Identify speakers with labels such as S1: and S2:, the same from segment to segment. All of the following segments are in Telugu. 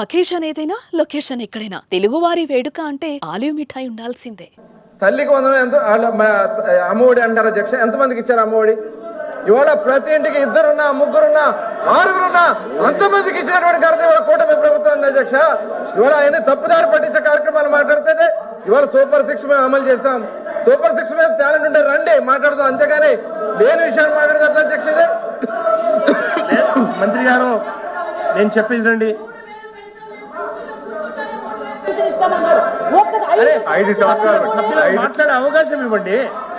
S1: అకేషన్ ఏదైనా లొకేషన్ ఎక్కడైనా. తెలుగువారి వేడుక అంటే ఆలివ్ మిఠాయి ఉండాల్సిందే.
S2: తల్లికి వందనం ఎంత అమ్మఒడి అంటారు అధ్యక్ష. ఎంతమందికి ఇచ్చారు అమ్మఒడి? ఇవాళ ప్రతి ఇంటికి ఇద్దరున్నా ముగ్గురున్నా ఆరుగురున్నా అంతమందికి ఇచ్చినటువంటి ఘనత ఇవాళ కూటమి ప్రభుత్వం ఉంది అధ్యక్ష. ఇవాళ ఆయన తప్పుదారి పట్టించే కార్యక్రమాలు మాట్లాడితేనే ఇవాళ సూపర్ సిక్స్ మేము అమలు చేశాం. సూపర్ సిక్స్ మీద టాలెంట్ ఉంటే రండి మాట్లాడదాం. అంతేగాని లేని విషయాలు మాట్లాడదు అధ్యక్ష ఇది?
S3: మంత్రి గారు నేను చెప్పేది రండి.
S4: ఐదు సంవత్సరాలు
S3: మాట్లాడే అవకాశం ఇవ్వండి.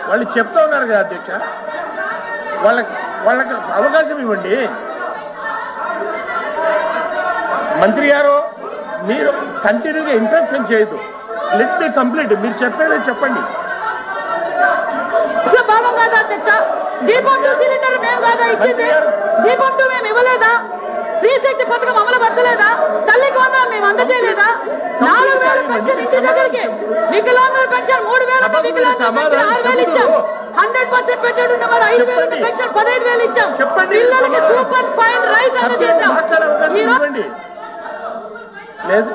S3: వాళ్ళు చెప్తా ఉన్నారు కదా అధ్యక్ష. వాళ్ళకి వాళ్ళకి అవకాశం ఇవ్వండి. మంత్రి గారు మీరు కంటిన్యూగా ఇంటరప్షన్ చేయొద్దు. లెట్ మీ కంప్లీట్ మీరు చెప్పేదే చెప్పండి.
S5: దీపం టూ సిలిండర్ మేము కాదా ఇచ్చింది? దీపం టూ మేము ఇవ్వలేదా? స్త్రీ శక్తి పథకం అమలు పరచలేదా? తల్లికి వందనం మేము అందజేయలేదా? నాలుగు వేల పెన్షన్ ఇంటి దగ్గరికి. వికలాంగుల పెన్షన్ మూడు వేల వికలాంగుల పెన్షన్ ఆరు వేలు ఇచ్చాం. హండ్రెడ్ పర్సెంట్ పెట్టాడు వాడు ఐదు వేలు పెన్షన్ పదహైదు వేలు ఇచ్చాం.
S3: చెప్పండి.
S5: పిల్లలకి సూపర్ ఫైన్ రైస్ అందజేద్దాం
S3: లేదు.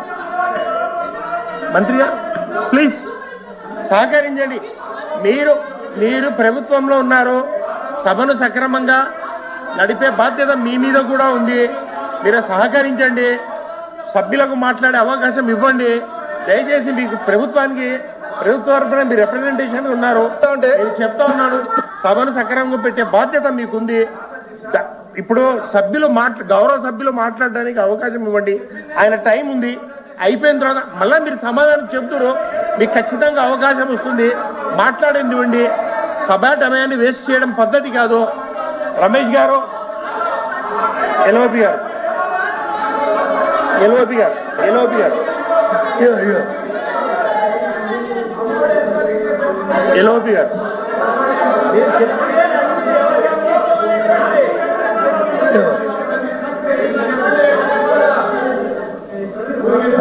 S3: మంత్రి గారు ప్లీజ్ సహకరించండి మీరు మీరు ప్రభుత్వంలో ఉన్నారు సభను సక్రమంగా నడిపే బాధ్యత మీ మీద కూడా ఉంది. మీరు సహకరించండి. సభ్యులకు మాట్లాడే అవకాశం ఇవ్వండి. దయచేసి మీకు ప్రభుత్వానికి ప్రభుత్వ తరఫున మీ రిప్రజెంటేషన్ ఉన్నారు. నేను చెప్తా ఉన్నాను సభను సక్రమంగా పెట్టే బాధ్యత మీకుంది. ఇప్పుడు సభ్యులు మాట్లా గౌరవ సభ్యులు మాట్లాడడానికి అవకాశం ఇవ్వండి. ఆయన టైం ఉంది. అయిపోయిన తర్వాత మళ్ళీ మీరు సమాధానం చెప్తున్నారు మీకు ఖచ్చితంగా అవకాశం వస్తుంది. మాట్లాడనివ్వండి. సభా సమయాన్ని వేస్ట్ చేయడం పద్ధతి కాదు. రమేష్ గారు ఎల్ఓపి గారు. ఎల్ఓపి గారు ఎల్ఓపి గారు. ఎల్ఓపి గారు.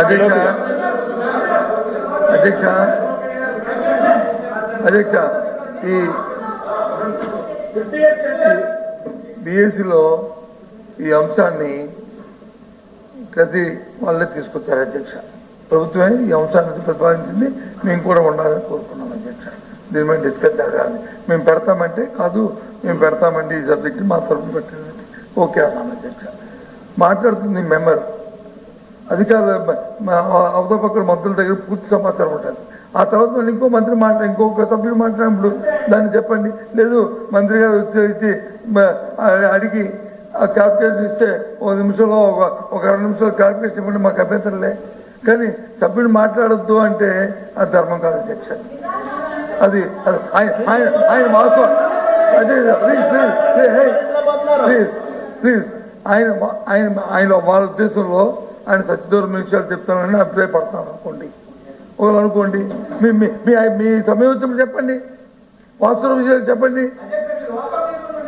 S4: అధ్యక్ష. అధ్యక్ష. అధ్యక్ష. ఈ బిఎస్సిలో ఈ అంశాన్ని ప్రతి వాళ్ళే తీసుకొచ్చారు అధ్యక్ష. ప్రభుత్వమే ఈ అంశాన్ని ప్రతిపాదించింది. మేము కూడా ఉండాలని కోరుకున్నాం అధ్యక్ష. దీని మీద డిస్కస్ జరగాలి. మేము పెడతామంటే కాదు మేము పెడతామంటే ఈ సబ్జెక్ట్ మా తరఫున పెట్టండి. ఓకే అన్నాను అధ్యక్ష. మాట్లాడుతుంది మెంబర్. అధికార అవతల పక్కన మంత్రుల దగ్గర పూర్తి సమాచారం ఉంటుంది. ఆ తర్వాత మళ్ళీ ఇంకో మంత్రి మాట ఇంకొక సభ్యుడు మాట్లాడినప్పుడు దాన్ని చెప్పండి. లేదు మంత్రి గారు వచ్చి అయితే అడిగి ఆ క్యాల్కులేషన్ ఇస్తే ఒక నిమిషంలో ఒక ఒక రెండు నిమిషాలు క్యాల్కులేషన్ ఇవ్వండి మాకు అభ్యంతరంలే. కానీ సభ్యుడు మాట్లాడొద్దు అంటే అది ధర్మం కాదు అధ్యక్ష. అది అది ఆయన ఆయన ఆయన వాస్తవం అదే ప్లీజ్ ప్లీజ్ ప్లీజ్ ప్లీజ్ ఆయన ఆయన ఆయన వాళ్ళ ఉద్దేశంలో ఆయన సత్యదూరం విషయాలు చెప్తానని అభిప్రాయపడతాను అనుకోండి. ఒకరు అనుకోండి మీ మీ మీ మీ సమయం వచ్చినప్పుడు చెప్పండి. వాస్తవ విషయాలు చెప్పండి.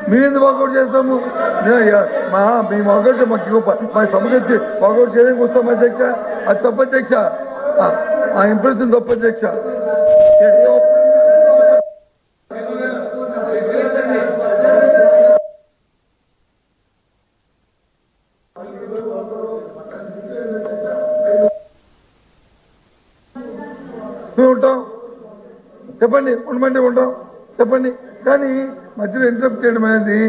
S4: మేము ఎందుకు వర్కౌట్ చేస్తాము? మా మేము వర్కౌట్ మాకు ఇవ్వ మా సమకచ్చి వాకౌట్ చేయడానికి వస్తాం అధ్యక్ష అది తప్ప అధ్యక్ష. ఆ- ఇంప్రెషన్ తప్ప అధ్యక్ష. ఉంటాం. చెప్పండి ఉండమంటే ఉంటాం. చెప్పండి. కానీ మధ్యలో ఇంటరప్ట్ చేయడం అనేది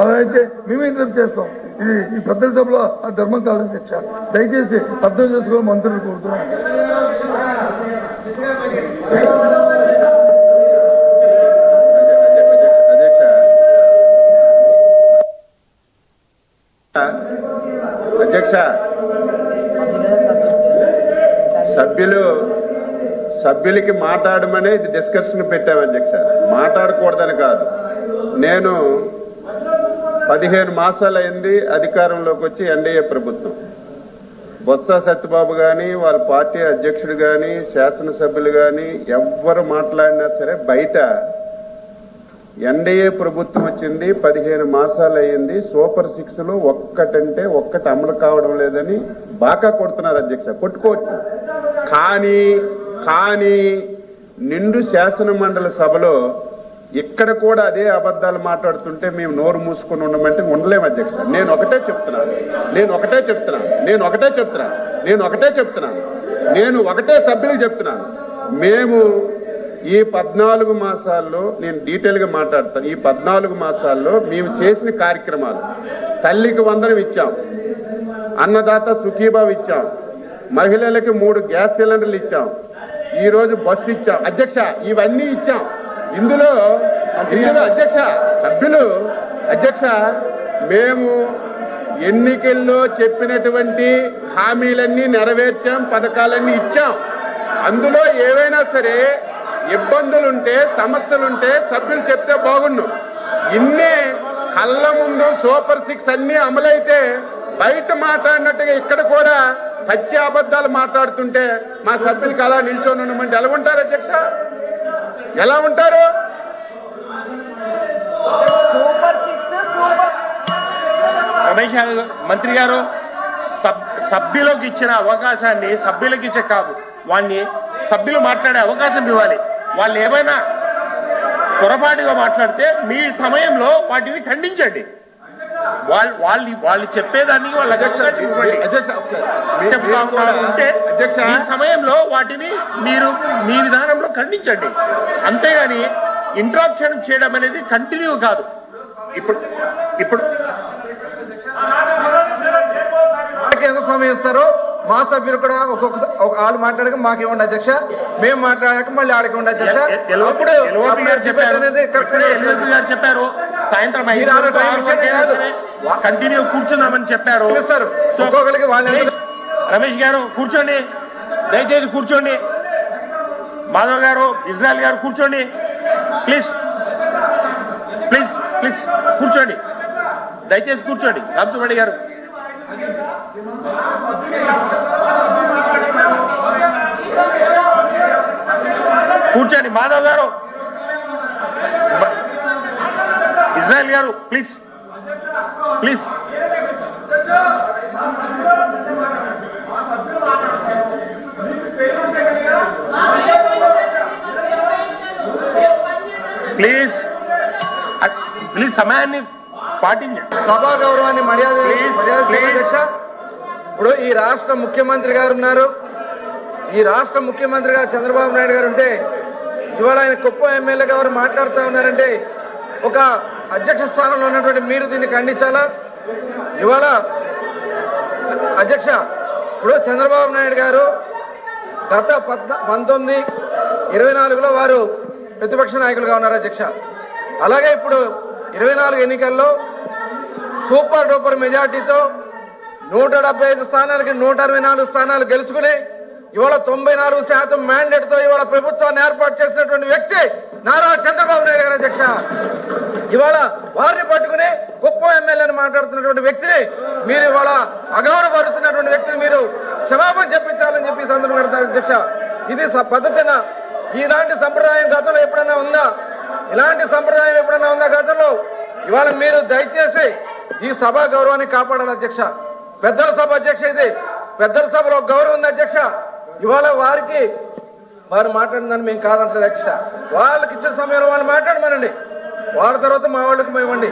S4: అలా అయితే మేము ఇంటరప్ట్ చేస్తాం. ఇది ఈ పెద్దల సభలో ఆ ధర్మం కాదని అధ్యక్ష దయచేసి అర్థం చేసుకోవాలి మంత్రులు కోరుతున్నాను
S6: అధ్యక్ష సభ్యులు సభ్యులకి మాట్లాడమనే ఇది డిస్కషన్ పెట్టాం అధ్యక్ష. మాట్లాడకూడదని కాదు. నేను పదిహేను మాసాలు అయింది అధికారంలోకి వచ్చి ఎన్డీఏ ప్రభుత్వం. బొత్స సత్యబాబు కానీ వాళ్ళ పార్టీ అధ్యక్షుడు కానీ శాసనసభ్యులు కానీ ఎవ్వరు మాట్లాడినా సరే బయట ఎన్డీఏ ప్రభుత్వం వచ్చింది పదిహేను మాసాలు అయ్యింది సూపర్ సిక్స్లో ఒక్కటంటే ఒక్కటి అమలు కావడం లేదని బాగా కొడుతున్నారు అధ్యక్ష. కొట్టుకోవచ్చు. కానీ కానీ నిండు శాసన మండలి సభలో ఇక్కడ కూడా అదే అబద్ధాలు మాట్లాడుతుంటే మేము నోరు మూసుకొని ఉండమంటే ఉండలేము అధ్యక్ష. నేను ఒకటే చెప్తున్నాను. నేను ఒకటే చెప్తున్నాను. నేను ఒకటే చెప్తున్నాను. నేను ఒకటే చెప్తున్నాను. నేను ఒకటే సభ్యులకు చెప్తున్నాను. మేము ఈ పద్నాలుగు మాసాల్లో నేను డీటెయిల్గా మాట్లాడతాను. ఈ పద్నాలుగు మాసాల్లో మేము చేసిన కార్యక్రమాలు. తల్లికి వందనం ఇచ్చాం. అన్నదాత సుఖీభావ్ ఇచ్చాం. మహిళలకి మూడు గ్యాస్ సిలిండర్లు ఇచ్చాం. ఈరోజు బస్సు ఇచ్చాం. అధ్యక్ష ఇవన్నీ ఇచ్చాం. ఇందులో ఇందులో అధ్యక్ష సభ్యులు అధ్యక్ష మేము ఎన్నికల్లో చెప్పినటువంటి హామీలన్నీ నెరవేర్చాం పథకాలన్నీ ఇచ్చాం. అందులో ఏవైనా సరే ఇబ్బందులుంటే సమస్యలుంటే సభ్యులు చెప్తే బాగుండు. ఇన్నే కళ్ళ ముందు సూపర్ సిక్స్ అన్ని అమలైతే బయట మాట్లాడినట్టుగా ఇక్కడ కూడా పచ్చి అబద్ధాలు మాట్లాడుతుంటే మా సభ్యులకి అలా నిల్చొని ఉండమంటే ఎలా ఉంటారు అధ్యక్ష? ఎలా ఉంటారు?
S3: రమేష్ మంత్రి గారు సభ్యులకు ఇచ్చిన అవకాశాన్ని సభ్యులకు ఇచ్చే కాదు వాడిని సభ్యులు మాట్లాడే అవకాశం ఇవ్వాలి. వాళ్ళు ఏమైనా పొరపాటుగా మాట్లాడితే మీ సమయంలో వాటిని ఖండించండి. వాళ్ళు వాళ్ళు వాళ్ళు చెప్పేదానికి వాళ్ళ ఉంటే ఈ సమయంలో వాటిని మీరు మీ విధానంలో ఖండించండి. అంతేగాని ఇంట్రాక్షన్ చేయడం అనేది కంటిన్యూ కాదు. ఇప్పుడు ఇప్పుడు
S2: ఎంత సమయం ఇస్తారో మా సభ్యులు కూడా ఒక్కొక్క ఒక వాళ్ళు మాట్లాడక మాకు ఇవ్వండి అధ్యక్ష. మేము మాట్లాడాక మళ్ళీ ఆడికి ఇవ్వండి అధ్యక్ష.
S3: చెప్పారు. చెప్పారు. సాయంత్రం ఐదు కంటిన్యూ కూర్చుందామని చెప్పారు రమేష్ గారు కూర్చోండి. దయచేసి కూర్చోండి. మాధవ్ గారు ఇజ్రాయల్ గారు కూర్చోండి. ప్లీజ్ ప్లీజ్ ప్లీజ్ కూర్చోండి. దయచేసి కూర్చోండి. రామసుబ్బారెడ్డి గారు. కూర్చోండి. మాధవ్ గారు మ- ఇజ్రాయల్ గారు ప్లీజ్ ప్లీజ్ ప్లీజ్ ప్లీజ్ సమయాన్ని పాటించండి.
S2: సభా గౌరవాన్ని మర్యాద ఇప్పుడు ఈ రాష్ట్ర ముఖ్యమంత్రి గారు ఉన్నారు. ఈ రాష్ట్ర ముఖ్యమంత్రిగా చంద్రబాబు నాయుడు గారు ఉంటే ఇవాళ ఆయన కుప్ప ఎమ్మెల్యే గారు మాట్లాడుతూ ఉన్నారంటే ఒక అధ్యక్ష స్థానంలో ఉన్నటువంటి మీరు దీన్ని ఖండించాలా? ఇవాళ అధ్యక్ష ఇప్పుడు చంద్రబాబు నాయుడు గారు గత పంతొమ్మిది ఇరవై నాలుగులో వారు ప్రతిపక్ష నాయకులుగా ఉన్నారు అధ్యక్ష. అలాగే ఇప్పుడు ఇరవై నాలుగు ఎన్నికల్లో సూపర్ డూపర్ మెజార్టీతో నూట డెబ్బై ఐదు స్థానాలకి నూట అరవై నాలుగు స్థానాలు గెలుచుకుని ఇవాళ తొంభై నాలుగు శాతం మ్యాండేట్తో ఇవాళ ప్రభుత్వాన్ని ఏర్పాటు చేసినటువంటి వ్యక్తి నారా చంద్రబాబు నాయుడు గారు అధ్యక్ష. ఇవాళ వారిని పట్టుకుని గొప్ప ఎమ్మెల్యేని మాట్లాడుతున్నటువంటి వ్యక్తిని మీరు ఇవాళ అగౌరవపరుస్తున్నటువంటి వ్యక్తిని మీరు క్షమాపణ చెప్పించాలని చెప్పి సందర్భం పెడతారు అధ్యక్ష. ఇది స- ఇలాంటి సంప్రదాయం గతంలో ఎప్పుడన్నా ఉందా? ఇలాంటి సంప్రదాయం ఎప్పుడన్నా ఉందా గతంలో? ఇవాళ మీరు దయచేసి ఈ సభ గౌరవాన్ని కాపాడాలి అధ్యక్ష. పెద్దల సభ అధ్యక్ష ఇది. పెద్దల సభలో గౌరవం ఉంది అధ్యక్ష. ఇవాళ వారికి వారు మాట్లాడిందని మేము కాదంటలేదు అధ్యక్ష వాళ్ళకి ఇచ్చిన సమయంలో వాళ్ళు మాట్లాడమనండి. వాళ్ళ తర్వాత మా వాళ్ళకి మేము ఇవ్వండి.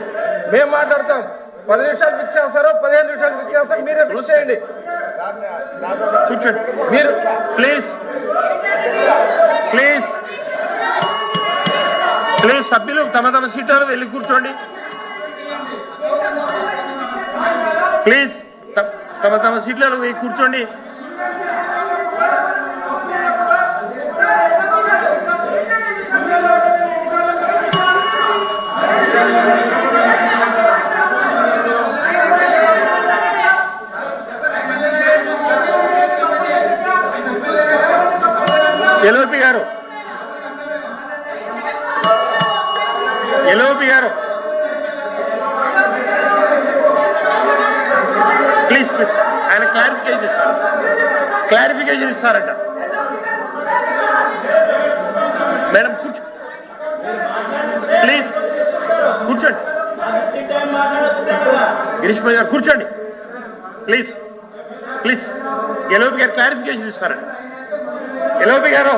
S2: మేము మాట్లాడతాం. పది నిమిషాలు ఫిక్స్ చేస్తారో పదిహేను నిమిషాలు ఫిక్స్ చేస్తారో మీరే ఫిక్స్ చేయండి.
S3: కూర్చోండి
S2: మీరు
S3: ప్లీజ్ ప్లీజ్ ప్లీజ్ సభ్యులు తమ తమ సీట్లలో వెళ్ళి కూర్చోండి. ప్లీజ్ తమ తమ సీట్లలో వెళ్ళి కూర్చోండి. ప్లీజ్ ప్లీజ్ ఆయన క్లారిఫికేషన్ ఇస్తారు క్లారిఫికేషన్ ఇస్తారంట మేడం కూర్చో ప్లీజ్ కూర్చోండి గిరీష్ గారు కూర్చోండి ప్లీజ్ ప్లీజ్ ఎల్ఓపి గారు క్లారిఫికేషన్ ఇస్తారంట ఎల్ఓపి గారు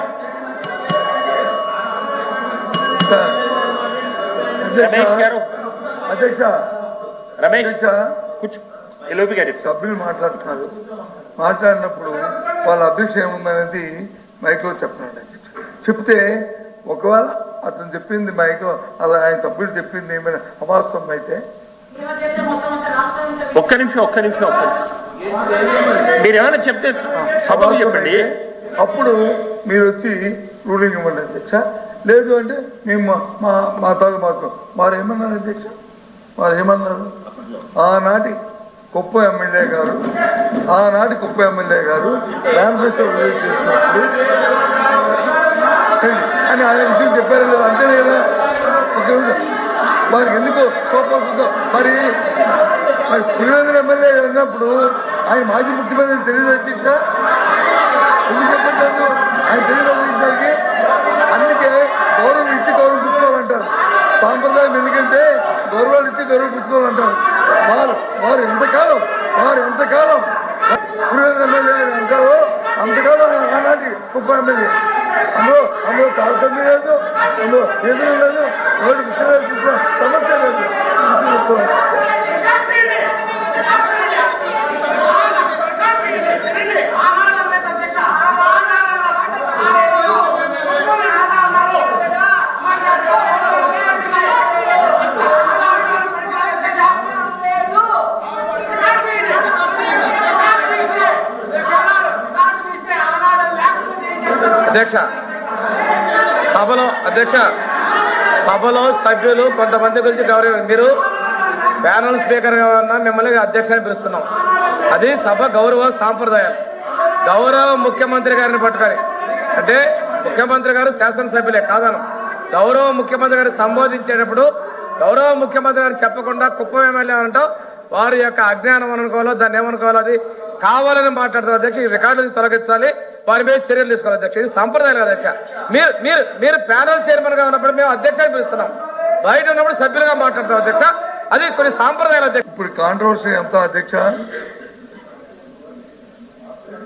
S3: రమేష్ గారు రమేష్ కూర్చో ఎల్ఓపి గారు చెప్తారు
S4: సభ్యులు మాట్లాడుతున్నారు. మాట్లాడినప్పుడు వాళ్ళ అభిక్ష ఏముందనేది మైక్లో చెప్పండి చెప్తే ఒకవేళ అతను చెప్పింది మైక్లో అలా ఆయన సభ్యుడు చెప్పింది ఏమైనా అవాస్తవం అయితే?
S3: ఒక్క నిమిషం ఒక్క నిమిషం ఒక్క మీరు ఏమైనా చెప్తే సభకు చెప్పండి.
S4: అప్పుడు మీరు వచ్చి రూలింగ్ ఇవ్వండి అధ్యక్ష లేదు అంటే మేము మా- మా మా తాను మాత్రం. వారు ఏమన్నారు అధ్యక్ష? వారు ఏమన్నారు? ఆనాటి కుప్ప ఎమ్మెల్యే గారు ఆనాటి కుప్ప ఎమ్మెల్యే గారు మేనిఫెస్టో రిలీజ్ చేసినప్పుడు అని ఆయన విషయం చెప్పారు లేదు అంతే లేదా వారికి ఎందుకు కోపం వస్తుందో? మరి మరి పులివెందుల ఎమ్మెల్యే ఉన్నప్పుడు ఆయన మాజీ ముఖ్యమంత్రి తెలియదు అధ్యక్ష ఎందుకు చెప్పట్లేదు? ఆయన తెలియదు అధ్యక్షకి అందుకే గౌరవం ఇచ్చి గౌరవం పుచ్చుకోవాలంటారు. సాంప్రదాయం ఎందుకంటే గౌరవాలు ఇచ్చి గౌరవం పుచ్చుకోవాలంటారు. వారు వారు ఎంతకాలం వారు ఎంతకాలం? పులివెందుల ఎమ్మెల్యే ఆయన అంతకాలం ఆయన ఆనాటి ఉప ఎమ్మెల్యే. అందులో అందులో తారతమ్యం లేదు. అందులో ఏమీ లేదు. ఎవరి విషయాలు సమస్య లేదు.
S2: అధ్యక్ష. సభలో అధ్యక్ష. సభలో సభ్యులు కొంతమంది గురించి గౌరవ. మీరు ప్యానల్ స్పీకర్గా మిమ్మల్ని అధ్యక్షని పిలుస్తున్నాం. అది సభ గౌరవ సాంప్రదాయాలు గౌరవ ముఖ్యమంత్రి గారిని పట్టుకొని. అంటే ముఖ్యమంత్రి గారు శాసనసభ్యులే కాదను గౌరవ ముఖ్యమంత్రి గారిని సంబోధించేటప్పుడు గౌరవ ముఖ్యమంత్రి గారిని చెప్పకుండా కుప్పం ఎమ్మెల్యే అంటాం వారి యొక్క అజ్ఞానం అనుకోవాలో దాన్ని ఏమనుకోవాలో అది కావాలని మాట్లాడుతారు అధ్యక్ష. ఈ రికార్డుని తొలగించాలి. వారి మీద చర్యలు తీసుకోవాలి అధ్యక్ష. ఇది సంప్రదాయం కదా అధ్యక్ష. మీరు మీరు మీరు ప్యానల్ చైర్మన్గా ఉన్నప్పుడు మేము అధ్యక్షాన్ని పిలుస్తున్నాం. బయట ఉన్నప్పుడు సభ్యులుగా మాట్లాడతాం అధ్యక్ష. అది కొన్ని సాంప్రదాయాలు అధ్యక్ష.
S4: ఇప్పుడు కాంట్రవర్సీ ఎంత అధ్యక్ష.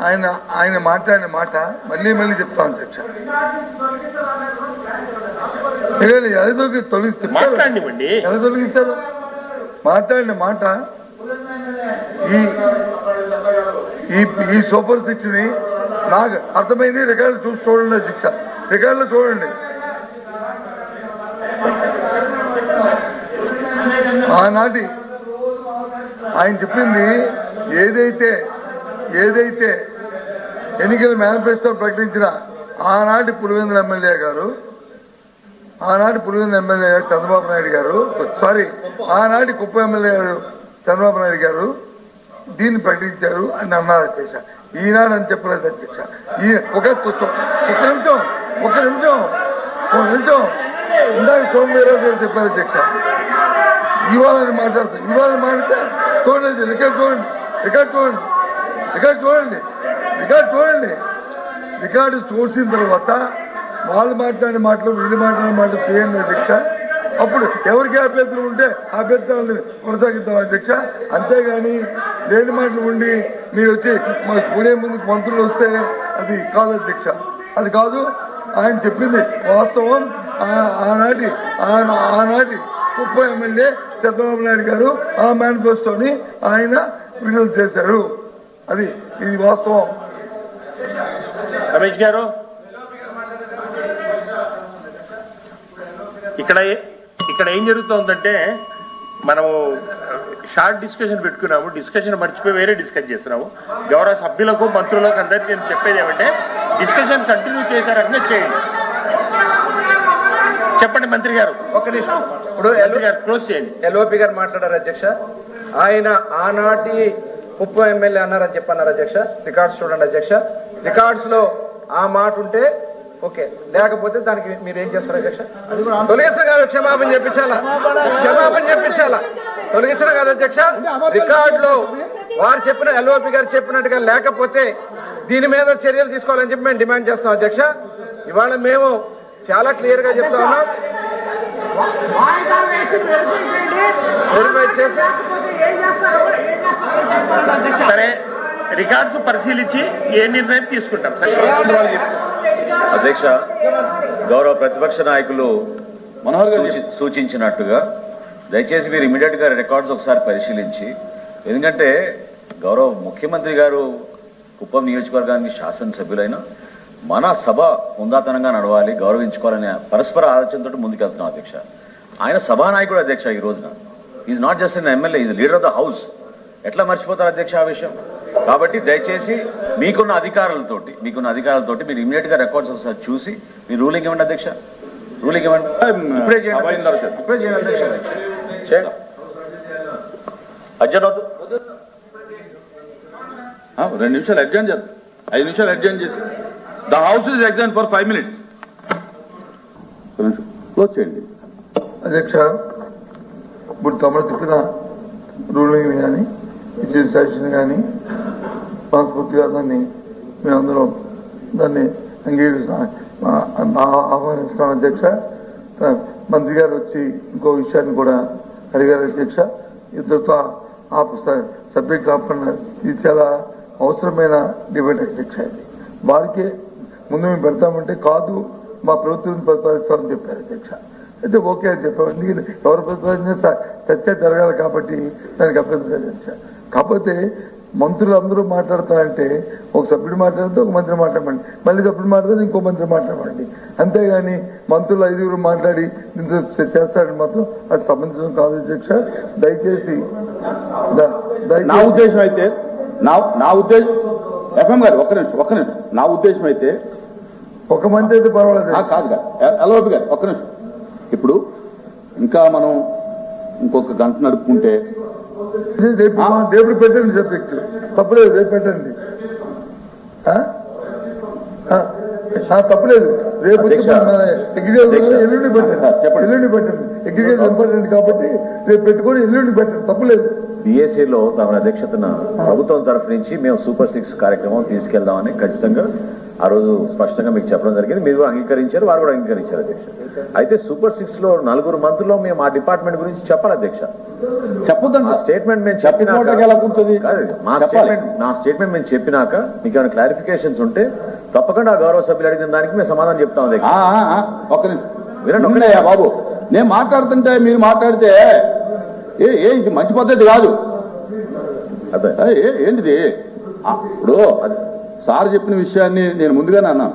S4: ఆయన ఆయన మాట్లాడిన మాట మళ్ళీ మళ్ళీ చెప్తాను అధ్యక్ష. లేదు, ఎలా తొలగి తొలగిస్తారు ఎలా తొలగిస్తారు మాట్లాడిన మాట ఈ ఈ ఈ సూపర్ సిక్స్ని నాకు అర్థమైంది. రికార్డు చూసి చూడండి శిక్ష. రికార్డులో చూడండి. ఆనాటి ఆయన చెప్పింది ఏదైతే ఏదైతే ఎన్నికల మేనిఫెస్టో ప్రకటించిన ఆనాటి పులివెందుల ఎమ్మెల్యే గారు ఆనాటి పులివెందుల ఎమ్మెల్యే చంద్రబాబు నాయుడు గారు సారీ ఆనాటి కుప్ప ఎమ్మెల్యే గారు చంద్రబాబు నాయుడు గారు దీన్ని ప్రకటించారు అని అన్నారు అధ్యక్ష. ఈనాడు అని చెప్పలేదు అధ్యక్ష. ఈ ఒక ఒక నిమిషం ఒక నిమిషం ఒక నిమిషం. ఇందాక సోమవీరాజు గారు చెప్పారు అధ్యక్ష. ఇవాళ మాట్లాడతారు ఇవాళ మాట్లాడితే చూడండి రికార్డ్ చూడండి రికార్డ్ చూడండి రికార్డ్ చూడండి రికార్డ్ చూడండి. రికార్డు చూసిన తర్వాత వాళ్ళు మాట్లాడిన మాటలు వీళ్ళు మాట్లాడిన మాటలు తీయండి అధ్యక్ష. అప్పుడు ఎవరికి అభ్యర్థులు ఉంటే అభ్యర్థులను కొనసాగిద్దాం అధ్యక్ష. అంతేగాని లేని మాటలు ఉండి మీరు వచ్చి మా పుణే ముందు మంత్రులు వస్తే అది కాదు అధ్యక్ష. అది కాదు ఆయన చెప్పింది వాస్తవం. ఆనాటి ఆనాటి ఉప ఎమ్మెల్యే చంద్రబాబు నాయుడు గారు ఆ మేనిఫెస్టోని ఆయన విడుదల చేశారు. అది ఇది వాస్తవం.
S3: రమేష్ గారు? ఇక్కడ ఇక్కడ ఏం జరుగుతోందంటే మనము షార్ట్ డిస్కషన్ పెట్టుకున్నాము డిస్కషన్ మర్చిపోయి వేరే డిస్కస్ చేస్తున్నాము. గౌరవ సభ్యులకు మంత్రులకు అందరికీ నేను చెప్పేది ఏమంటే డిస్కషన్ కంటిన్యూ రకంగా చేయండి. చెప్పండి మంత్రి గారు.
S2: ఒక్క నిమిషం. ఇప్పుడు
S3: క్లోజ్ చేయండి.
S2: ఎల్ఓపి గారు మాట్లాడారు అధ్యక్ష. ఆయన ఆనాటి ఉప్పు ఎమ్మెల్యే అన్నారని చెప్పన్నారు అధ్యక్ష. రికార్డ్స్ చూడండి అధ్యక్ష. రికార్డ్స్లో ఆ మాట ఉంటే ఓకే. లేకపోతే దానికి మీరు ఏం చేస్తారు అధ్యక్ష? తొలగించడం కాదు క్షమాపణ చెప్పించాలా? క్షమాపణ చెప్పించాలా? తొలగించడం కాదు అధ్యక్ష. రికార్డ్లో వారు చెప్పిన ఎల్ఓపి గారు చెప్పినట్టుగా లేకపోతే దీని మీద చర్యలు తీసుకోవాలని చెప్పి మేము డిమాండ్ చేస్తాం అధ్యక్ష. ఇవాళ మేము చాలా క్లియర్గా చెప్తా ఉన్నాం. వెరిఫై చేసి.
S3: సరే రికార్డ్స్ పరిశీలించి ఏ నిర్ణయం తీసుకుంటాం? సరే
S7: అధ్యక్ష గౌరవ ప్రతిపక్ష నాయకులు
S8: మనోహర్ గారు
S7: సూచి- సూచించినట్టుగా దయచేసి మీరు ఇమీడియట్గా రికార్డ్స్ ఒకసారి పరిశీలించి ఎందుకంటే గౌరవ ముఖ్యమంత్రి గారు కుప్పం నియోజకవర్గానికి శాసనసభ్యులైన మన సభ హుందాతనంగా నడవాలి గౌరవించుకోవాలనే పరస్పర ఆలోచనతో ముందుకెళ్తున్నాం అధ్యక్ష. ఆయన సభానాయకుడు అధ్యక్ష ఈ రోజున. Is not just an MLA is leader of the house ఎట్లా మర్చిపోతారు అధ్యక్ష ఆ విషయం? కాబట్టి దయచేసి మీకున్న అధికారాలతోటి మీకున్న అధికారాలతోటి మీరు ఇమీడియట్గా రికార్డ్స్ ఒకసారి చూసి మీ రూలింగ్ ఇవ్వండి అధ్యక్ష? రూలింగ్ ఇవ్వండి ఇప్పుడే చేయండి. ఇప్పుడే చేయండి అధ్యక్ష. చేయండి.
S8: ఆ, రెండు నిమిషాలు అడ్జాన్ చేద్దాం. ఐదు నిమిషాలు అడ్జాన్ చేసి. The house is exam for five minutes close చేయండి.
S4: అధ్యక్ష ఇప్పుడు తమరు చెప్పిన రూలింగ్ కానీ ఇచ్చిన సజెషన్ కానీ మనస్ఫూర్తిగా దాన్ని మేమందరం దాన్ని అంగీకరిస్తాం. ఆ- ఆహ్వానిస్తున్నాం అధ్యక్ష. మంత్రి గారు వచ్చి ఇంకో విషయాన్ని కూడా అడిగారు అధ్యక్ష. ఇద్దరితో ఆ సబ్జెక్ట్ కాకుండా ఇది చాలా అవసరమైన డిబేట్ అధ్యక్ష ఇది. వారికే ముందు మేము పెడతామంటే కాదు మా ప్రభుత్వం ప్రతిపాదిస్తామని చెప్పారు అధ్యక్ష. అయితే ఓకే అని చెప్పాం. ఎందుకంటే ఎవరు ప్రతిపాదించినా చర్చ జరగాలి కాబట్టి దానికి అభ్యంతరం అధ్యక్ష. కాకపోతే మంత్రులు అందరూ మాట్లాడతారంటే ఒక సభ్యుడు మాట్లాడితే ఒక మంత్రి మాట్లాడమండి. మళ్ళీ సభ్యుడు మాట్లాడితే ఇంకో మంత్రి మాట్లాడమండి. అంతేగాని మంత్రులు ఐదుగురు మాట్లాడి ఇంత చేస్తారని మాత్రం అది సంబంధించడం కాదు అధ్యక్ష. దయచేసి
S8: నా ఉద్దేశం అయితే నా నా ఉద్దేశం ఎఫ్ఎం గారు ఒక్క నిమిషం ఒక్క నిమిషం. నా ఉద్దేశం అయితే
S4: ఒక మంత్రి అయితే పర్వాలేదు.
S8: కాదు కాదు. గారు ఒక్క నిమిషం. ఇప్పుడు ఇంకా మనం ఇంకొక గంట నడుపుకుంటే
S4: రేపు రేపు పెట్టండి సబ్జెక్ట్. తప్పలేదు రేపు పెట్టండి. తప్పలేదు. రేపు. ఎల్లుండి పెట్టండి. ఎల్లుండి పెట్టండి. అగ్రికల్చర్ ఇంపార్టెంట్ కాబట్టి రేపు పెట్టుకొని ఎల్లుండి పెట్టండి. తప్పలేదు.
S7: బిఎస్సీలో తమ అధ్యక్షతన ప్రభుత్వం తరఫు నుంచి మేము సూపర్ సిక్స్ కార్యక్రమం తీసుకెళ్దామని ఖచ్చితంగా ఆ రోజు స్పష్టంగా మీకు చెప్పడం జరిగింది. మీరు కూడా అంగీకరించారు వారు కూడా అంగీకరించారు అధ్యక్ష. అయితే సూపర్ సిక్స్లో నలుగురు మంత్రుల్లో మేము ఆ డిపార్ట్మెంట్ గురించి చెప్పాలి అధ్యక్ష.
S8: చెప్పొద్దండి
S7: స్టేట్మెంట్ మేము కాదు, మా. స్టేట్మెంట్ నా స్టేట్మెంట్ మేము చెప్పినాక మీకు ఏమైనా క్లారిఫికేషన్స్ ఉంటే తప్పకుండా ఆ గౌరవ సభ్యులు అడిగిన దానికి మేము సమాధానం చెప్తాం అధ్యక్ష. వినండి,
S8: బాబు. నేను మాట్లాడుతుంటే మీరు మాట్లాడితే ఏ ఏ ఇది మంచి పద్ధతి కాదు.
S7: అదే.
S8: ఏంటిది? ఇప్పుడు సార్ చెప్పిన విషయాన్ని నేను ముందుగానే అన్నాను.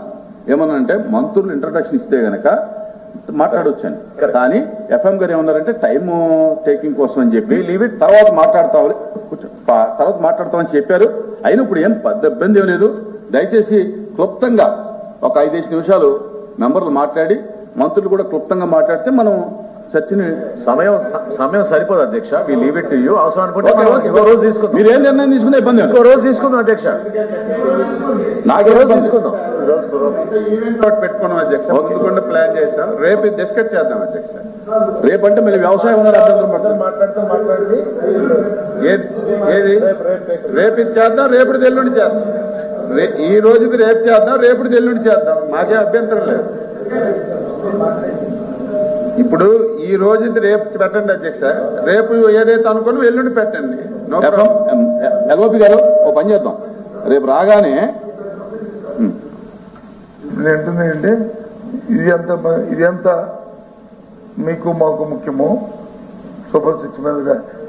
S8: ఏమన్నానంటే మంత్రులు ఇంట్రడక్షన్ ఇస్తే గనక మాట్లాడొచ్చాను. కానీ ఎఫ్ఎం గారు ఏమన్నారంటే టైం టేకింగ్ కోసం అని చెప్పి
S7: We leave it.
S8: తర్వాత. పా- తర్వాత మాట్లాడతామని చెప్పారు. అయినా ఇప్పుడు ఏం పెద్ద ఇబ్బంది ఏం లేదు. దయచేసి క్లుప్తంగా ఒక ఐదేసి నిమిషాలు మెంబర్లు మాట్లాడి మంత్రులు కూడా క్లుప్తంగా మాట్లాడితే మనం చర్చని
S7: సమయం సమయం సరిపోదు అధ్యక్ష. We leave it to you అవసరం అనుకుంటే. ఇంకో రోజు తీసుకుందాం.
S8: మీరు ఏం నిర్ణయం తీసుకునే ఇబ్బంది.
S7: ఇంకో రోజు తీసుకుందాం అధ్యక్ష.
S8: నాకు
S7: రోజు. తీసుకుందాం.
S6: పెట్టుకున్నాం అధ్యక్ష. ముందుకుండా ప్లాన్ చేశాం. రేపు డిస్కస్ చేద్దాం అధ్యక్ష.
S8: రేపంటే మళ్ళీ వ్యవసాయం ఉన్నారు అభ్యంతరం పడుతుంది
S6: మాట్లాడుతూ మాట్లాడి ఏది ఏది? రేపు ఇది చేద్దాం రేపటి ఎల్లుండి చేద్దాం. ఈ రోజుకి రేపు చేద్దాం రేపటి ఎల్లుండి చేద్దాం. మాకే అభ్యంతరం లేదు. ఇప్పుడు ఈ రోజుది రేపు పెట్టండి అధ్యక్ష. రేపు ఏదైతే అనుకున్నాం ఎల్లుండి పెట్టండి.
S8: ఎల్ఓపి గారు ఓ పని చేద్దాం. రేపు రాగానే
S4: ఏంటంటే ఇది ఎంత ఇది ఎంత మీకు మాకు ముఖ్యమో? సూపర్ సిక్స్ మీద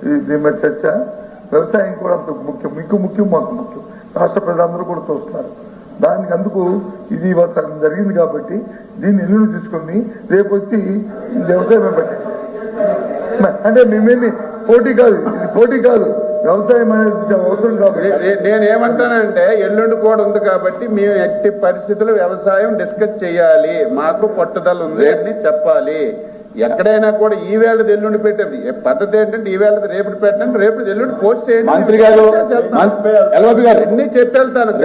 S4: ఇది దీని మీద చర్చ. వ్యవసాయం కూడా అంత ముఖ్యం. మీకు ముఖ్యం మాకు ముఖ్యం. రాష్ట్ర ప్రజలందరూ కూడా చూస్తున్నారు. దానికి అందుకు ఇది సగం జరిగింది కాబట్టి దీన్ని ఎల్లుండి తీసుకొని రేపు వచ్చి వ్యవసాయం పెట్టండి మ- అంటే మేమేమి పోటీ కాదు ఇది పోటీ కాదు. వ్యవసాయం అనేది అవసరం కాబట్టి.
S6: నేను ఏమంటానంటే ఎల్లుండి కూడా ఉంది కాబట్టి మేము ఎట్టి పరిస్థితుల్లో వ్యవసాయం డిస్కస్ చేయాలి మాకు పట్టుదల ఉంది అని చెప్పాలి. ఎక్కడైనా కూడా ఈ వేళది ఎల్లుండి పెట్టండి ఏ పద్ధతి ఏంటంటే ఈ వేళది రేపటి పెట్టండి రేపు ఎల్లుండి పోస్ట్ చేయండి.
S8: మంత్రి గారు ఎల్ఓపి గారు
S6: అన్ని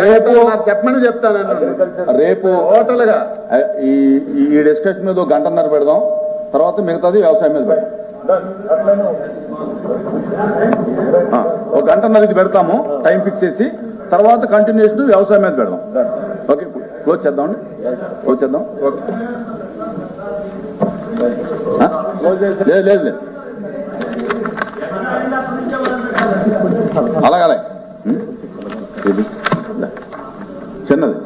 S8: రేపు-
S6: చెప్పమని చెప్తాను
S8: రేపు టోటల్గా ఈ ఈ- డిస్కషన్ మీద ఒక గంటన్నర పెడదాం. తర్వాత మిగతాది వ్యవసాయం మీద పెడదాం. ఒక గంటన్నర ఇది పెడతాము టైం ఫిక్స్ చేసి. తర్వాత కంటిన్యూషన్ వ్యవసాయం మీద పెడదాం. ఓకే క్లోజ్ చేద్దామండి. క్లోజ్ చేద్దాం. ఆ? లేదు లేదు. లేదు అలాగే. అలాగే చిన్నది.